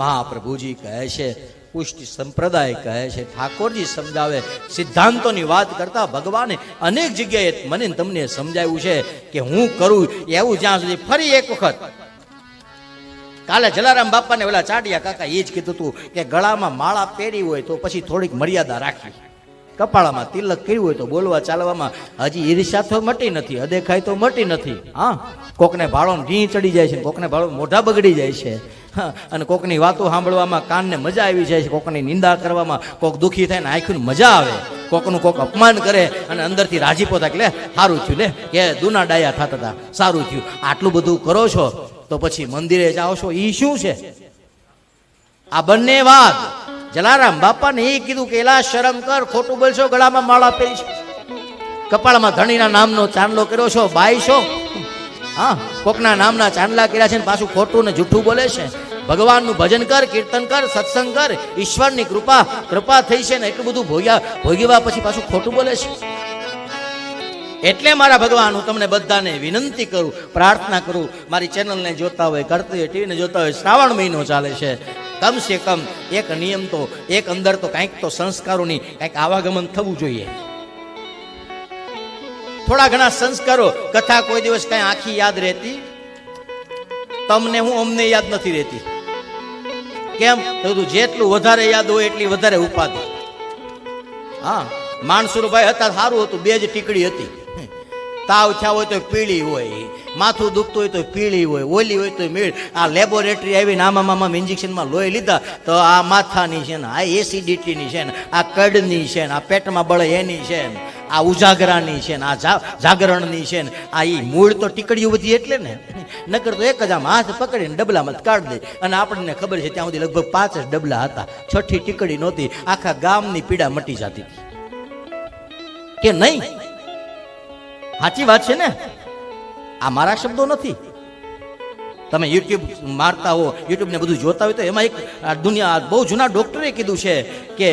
મહાપ્રભુજી કહે છે, પુષ્ટિ સંપ્રદાય કહે છે, ઠાકોરજી સમજાવે, સિદ્ધાંતોની વાત કરતા ભગવાને અનેક જગ્યાએ મને તમને સમજાવ્યું છે કે હું કરું એવું જ્યાં સુધી ફરી એક વખત. કાલે જલારામ બાપાને ઓલા ચાટિયા કાકા એ જ કીધું હતું કે ગળામાં માળા પહેરી હોય તો પછી થોડીક મર્યાદા રાખવી. કપાળામાં તિલક કર્યું હોય તો બોલવા ચાલવામાં હજી ઈર્ષા તો મટી નથી અદેખાય તો મટી નથી. હા, કોકને ભાળો ઢી ચડી જાય છે કોકને ભાળો મોઢા બગડી જાય છે. અને કોકની વાતો સાંભળવામાં કાનને મજા આવી જાય છે, કોકની નિંદા કરવામાં, કોક દુઃખી થાય ને આંખની મજા આવે. કોકનું કોક અપમાન કરે અને અંદરથી રાજીપો થાય કે લે, સારું થયું, લે, કે દુના ડાયા થતા હતા, સારું થયું. આટલું બધું કરો છો, તો પછી મંદિરે જાઓ છો એ શું છે? આ બંને વાત જલારામ બાપાને એ કીધું કે, એલા, શરમ કર, ખોટું બોલશો, ગળામાં માળા પહેરી છે. કપાળમાં ધણીના નામનો ચાંદલો કર્યો છો, બાઈ છો. હા, કોકના નામના ચાંદલા કર્યા છે ને પાછું ખોટું ને જૂઠું બોલે છે. ભગવાનનું ભજન કર, કીર્તન કર, સત્સંગ કર, ઈશ્વરની કૃપા કૃપા થઈ છે ને એટલું બધું ભોગ્યા ભોગવ્યા પછી પાછું ખોટું બોલે છે. એટલે મારા ભગવાન, હું તમને બધાને વિનંતી કરું, પ્રાર્થના કરું, મારી ચેનલને જોતા હોય, કરતી હોય, ટીવીને જોતા હોય, શ્રાવણ મહિનો ચાલે છે. કમસે કમ એક નિયમ તો, એક અંદર તો કંઈક તો સંસ્કારોની કંઈક આવાગમન થવું જોઈએ. થોડા ઘણા સંસ્કારો, કથા કોઈ દિવસ કઈ આખી યાદ રહેતી? તમને હું અમને યાદ નથી રહેતી. કેમ? તો તું જેટલું વધારે યાદ હોય એટલી વધારે ઉપાધિ. હા માણસુરભાઈ હતા સારું હતું, બે જ ટીકડી હતી. તાવ થયા હોય તો પીળી હોય, માથું દુખતું હોય તો પીળી હોય, ઓલી હોય તો મીળ. આ લેબોરેટરી આવીને આમાં મામા ઇન્જેક્શનમાં લોહી લીધા, તો આ માથાની છે ને, આ એસિડિટીની છે ને, આ કડની છે ને, આ પેટમાં બળે એની છે ને. આ ઉજાગરાની છે ને, આ જાગરણની છે ને, આ એ મૂળ તો ટીકડીઓ બધી એટલે ને. નકર તો એક જ આમ હાથ પકડીને ડબલામાં કાઢી દે. અને આપણને ખબર છે, ત્યાં સુધી લગભગ પાંચ જ ડબલા હતા. છઠ્ઠી ટીકડી નહોતી. આખા ગામની પીડા મટી જતી. કે નહીં? સાચી વાત છે ને? આ મારા શબ્દો નથી. તમે યુટ્યુબ મારતા હો યુટ્યુબ ને બધું જોતા હોય તો એમાં એક દુનિયા બહુ જૂના ડોક્ટરે કીધું છે કે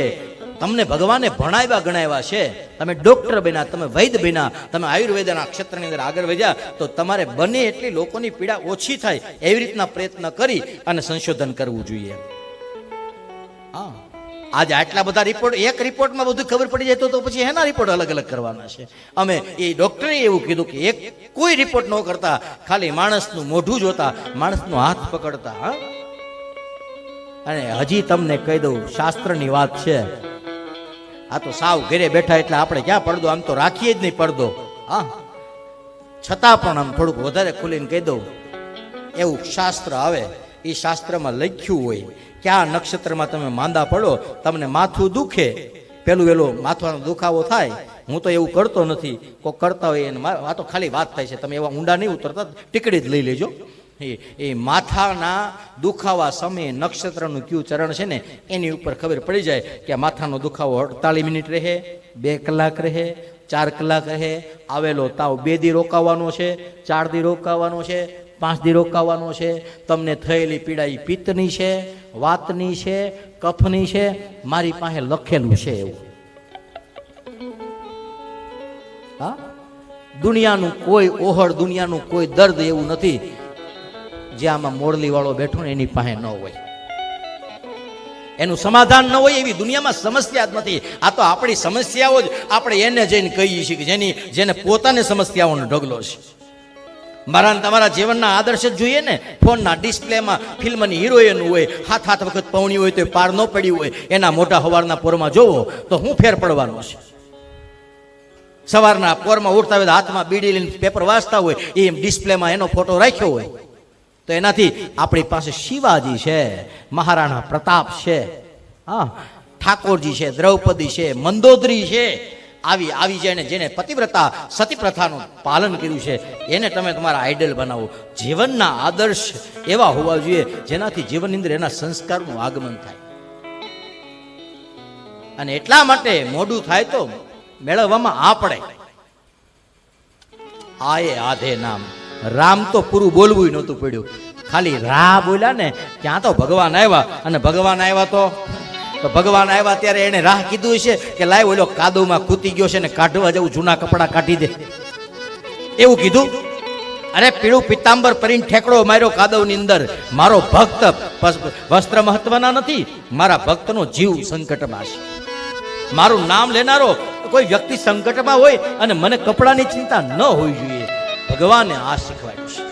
તમને ભગવાને ભણાવ્યા ગણાવ્યા છે. તમે ડોક્ટર બન્યા, તમે વૈદ બન્યા, તમે આયુર્વેદના ક્ષેત્રની અંદર આગળ વધ્યા, તો તમારે બને એટલી લોકોની પીડા ઓછી થાય એવી રીતના પ્રયત્ન કરી અને સંશોધન કરવું જોઈએ. હા. આજે આટલા બધા રિપોર્ટ એક રિપોર્ટમાં બધું ખબર પડી જાય તો પછી એના રિપોર્ટ અલગ અલગ કરવાના છે. અમે એ ડોક્ટરે એવું કીધું કે એક કોઈ રિપોર્ટ ન કરતા, ખાલી માણસનું મોઢું જોતા, માણસનો હાથ પકડતા, હા. અને હજી તમને કહી દઉં, શાસ્ત્રની વાત છે. આ તો સાવ ઘરે બેઠા એટલે આપણે ક્યાં પડદો? આમ તો રાખીએ જ નહીં પડદો. હા. છતાં પણ આમ થોડુંક વધારે ખુલીને કહી દઉં. એવું શાસ્ત્ર આવે. એ શાસ્ત્રમાં લખ્યું હોય કે આ નક્ષત્રમાં તમે માંદા પડો, તમને માથું દુખે. પેલું પેલું માથાનો દુખાવો થાય. હું તો એવું કરતો નથી. કોઈ કરતા હોય એને આ તો ખાલી વાત થાય છે. તમે એવા ઊંડા નહીં ઉતરતા. ટીકડી જ લઈ લેજો. એ માથાના દુખાવા સમયે નક્ષત્રનું ક્યુ ચરણ છે ને, એની ઉપર ખબર પડી જાય કે માથાનો દુખાવો અડતાલીસ મિનિટ રહે, બે કલાક રહે, ચાર કલાક રહે, આવેલો તાવ બે દી રોકાવાનો છે, ચાર દી રોકાવાનો છે, પાંચ દી રોકાવાનો છે, તમને થયેલી પીડા એ પિત્તની છે, વાતની છે, કફની છે, મારી પાસે લખેલું છે એવું. હા? દુનિયાનું કોઈ ઓહળ, દુનિયાનું કોઈ દર્દ એવું નથી. જે આમાં મોરલી વાળો બેઠો ને એની પાસે ન હોય. એનું સમાધાન ન હોય એવી દુનિયામાં સમસ્યા જ નથી. આ તો આપણી સમસ્યાઓ જ. આપણે એને જઈને કહીએ છીએ કે જેની જેને પોતાને સમસ્યાઓનો ઢગલો છે. મારા તમારા જીવનના આદર્શ જ જોઈએ ને. ફોનના ડિસ્પ્લેમાં ફિલ્મની હિરોઈન હોય, હાથ હાથ વખત પવણી હોય તો પાર ન પડી હોય. એના મોટા હવારના પોરમાં જોવો તો હું ફેર પડવાનો છે. સવારના પોરમાં ઉઠતા હોય હાથમાં બીડી લઈને પેપર વાંચતા હોય એ ડિસ્પ્લેમાં એનો ફોટો રાખ્યો હોય. તો એનાથી આપણી પાસે શિવાજી છે, મહારાણા પ્રતાપ છે, હા, ઠાકોરજી છે, દ્રૌપદી છે, મંદોદરી છે. આવી આવી જેને જેને પતિવ્રતા સતી પ્રથાનું પાલન કર્યું છે, એને તમે તમારા આઈડલ બનાવો. જીવનના આદર્શ એવા હોવા જોઈએ, જેનાથી જીવનની અંદર એના સંસ્કારનું આગમન થાય. અને એટલા માટે મોડું થાય તો મેળવવામાં આ પડે. આયે આધે નામ. રામ તો પૂરું બોલવું નહોતું પડ્યું. ખાલી રા બોલ્યા ને ત્યાં તો ભગવાન આવ્યા. અને ભગવાન આવ્યા તો? ભગવાન આવ્યા ત્યારે એને રાહ કીધું છે કે લાય ઓલો કાદવમાં ખૂતી ગયો છે ને કાઢવા જવું જૂના કપડાં કાઢી દે. એવું કીધું? અરે પીળું પિત્તાંબર પરિણ ઠેકડો માર્યો કાદવની અંદર. મારો ભક્ત વસ્ત્ર મહત્વના નથી, મારા ભક્તનો જીવ સંકટમાં છે મારું નામ લેનારો કોઈ વ્યક્તિ સંકટમાં હોય અને મને કપડાની ચિંતા ન હોવી જોઈએ. ભગવાને આ શીખવાડ્યું છે.